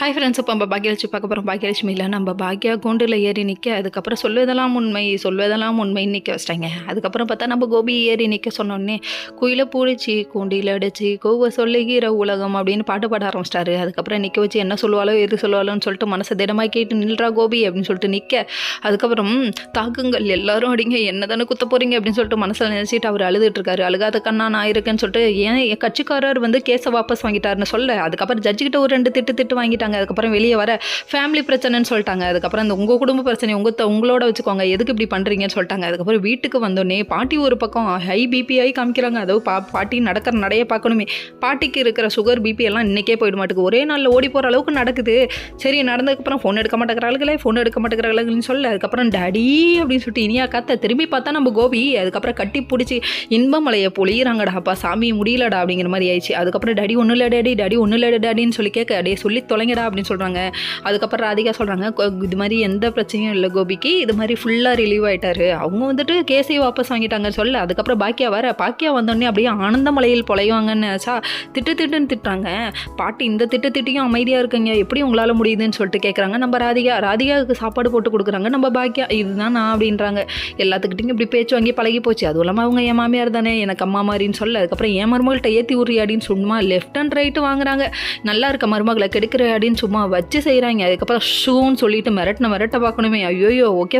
Hi friends இப்போ நம்ம பாக்கியலட்சுமி பார்க்க போகிறோம் பாக்கியலட்சுமி இல்லை நம்ம பாக்கியா கூண்டில் ஏறி நிற்க அதுக்கப்புறம் சொல்வதெல்லாம் உண்மை சொல்வதெல்லாம் உண்மை நிற்க வச்சிட்டாங்க. அதுக்கப்புறம் பார்த்தா நம்ம கோபி ஏறி நிற்க சொன்னோடனே குயில பூடிச்சு கூண்டியில் அடிச்சு கோவ சொல்லுகிற உலகம் அப்படின்னு பாட்டு பாட ஆரம்பிச்சிட்டாரு. அதுக்கப்புறம் நிற்க வச்சு என்ன சொல்லுவாளோ எது சொல்லுவாளோன்னு சொல்லிட்டு மனசை திடமாக கேட்டு நில்றா கோபி அப்படின்னு சொல்லிட்டு நிற்க அதுக்கப்புறம் தாக்குங்கள் எல்லாரும் அடிங்க என்ன தானே குத்த போகிறீங்க அப்படின்னு சொல்லிட்டு மனசில் நினச்சிட்டு அவர் அழுதுட்டு இருக்காரு. அழுகாத கண்ணா நான் இருக்கேன்னு சொல்லிட்டு ஏன் என் கட்சிக்காரர் வந்து கேஸை வாபஸ் வாங்கிட்டாருன்னு சொல்ல? அதுக்கப்புறம் ஜட்ஜிக்கிட்ட ஒரு ரெண்டு திட்டு திட்டு வாங்கிட்டாங்க. அதுக்கப்புறம் வெளியே வர ஃபேமிலி பிரச்சனைன்னு சொல்லிட்டாங்க. அதுக்கப்புறம் இந்த உங்கள் குடும்ப பிரச்சனை உங்கள் உங்களோட வச்சுக்கோங்க. எதுக்கு இப்படி பண்ணுறீங்கன்னு சொல்லிட்டாங்க. அதுக்கப்புறம் வீட்டுக்கு வந்தோடனே பாட்டி ஒரு பக்கம் ஹை பிபிஐ காமிக்கிறாங்க. அதாவது பா பாட்டி நடக்கிற நடைய பார்க்கணுமே. பாட்டிக்கு இருக்கிற சுகர் பிபி எல்லாம் இன்றைக்கே போயிட மாட்டேங்குது ஒரே நாளில் ஓடி போகிற அளவுக்கு நடக்குது. சரி நடந்ததுக்கப்புறம் ஃபோன் எடுக்க மாட்டேங்கிறாங்களே ஃபோன் எடுக்க மாட்டேங்கிறாங்களேன்னு சொல்ல அதுக்கப்புறம் டடி அப்படின்னு சொல்லிட்டு இனியா காத்த திரும்பி பார்த்தா நம்ம கோபி. அதுக்கப்புறம் கட்டி பிடிச்சி இன்பமலையை பொழியிறாங்கடா. அப்பா சாமி முடியலடா அப்படிங்கிற மாதிரி ஆயிடுச்சு. அதுக்கப்புறம் டாடி ஒன்றும் இல்லை டேடி டடி ஒன்றும் இல்லை டேடின்னு சொல்லி கேட்க அடே சொல்லி தொலைங்கடா. அப்படின்னு சொல்கிறாங்க அதுக்கப்புறம் ராதிகா சொல்கிறாங்க இது மாதிரி எந்த பிரச்சனையும் இல்லை கோபிக்கு. இது மாதிரி ஃபுல்லாக ரிலீவ் ஆகிட்டாரு அவங்க வந்துட்டு கேஸை வாபஸ் வாங்கிட்டாங்கன்னு சொல்ல அதுக்கப்புறம் பாக்கியா வர பாக்கியா வந்தோடனே அப்படியே ஆனந்தமலையில் பொழைவாங்கன்னு நினச்சா திட்டு திட்டுன்னு திட்டாங்க பாட்டி இந்த திட்டு திட்டியும் அமைதியாக இருக்குங்க. எப்படி உங்களால் முடியுதுன்னு சொல்லிட்டு கேட்குறாங்க நம்ம ராதிகா ராதிகாவுக்கு சாப்பாடு போட்டு கொடுக்குறாங்க. நம்ம பாக்கியா இதுதான் நான் அப்படின்றாங்க. எல்லாத்துக்கிட்டையும் இப்படி பேச்சு வாங்கி பழகி போச்சு. அதுவும் இல்லாமல் அவங்க என் மாமியார் தானே. எனக்கு அம்மா மாதிரின்னு சொல்ல அதுக்கப்புறம் என் மருமகள்கிட்ட ஏற்றி உரியாடின்னு சும்மா லெஃப்ட் அண்ட் ரைட்டு வாங்குறாங்க. நல்லா இருக்க மருமகளை கெடுக்கிற அப்படின்னு சும்மா வச்சு செய்கிறாங்க அதுக்கப்புறம் ஷூன்னு சொல்லிட்டு மிரட்டின மிரட்ட பார்க்கணுமே. ஐயோயோ ஓகே.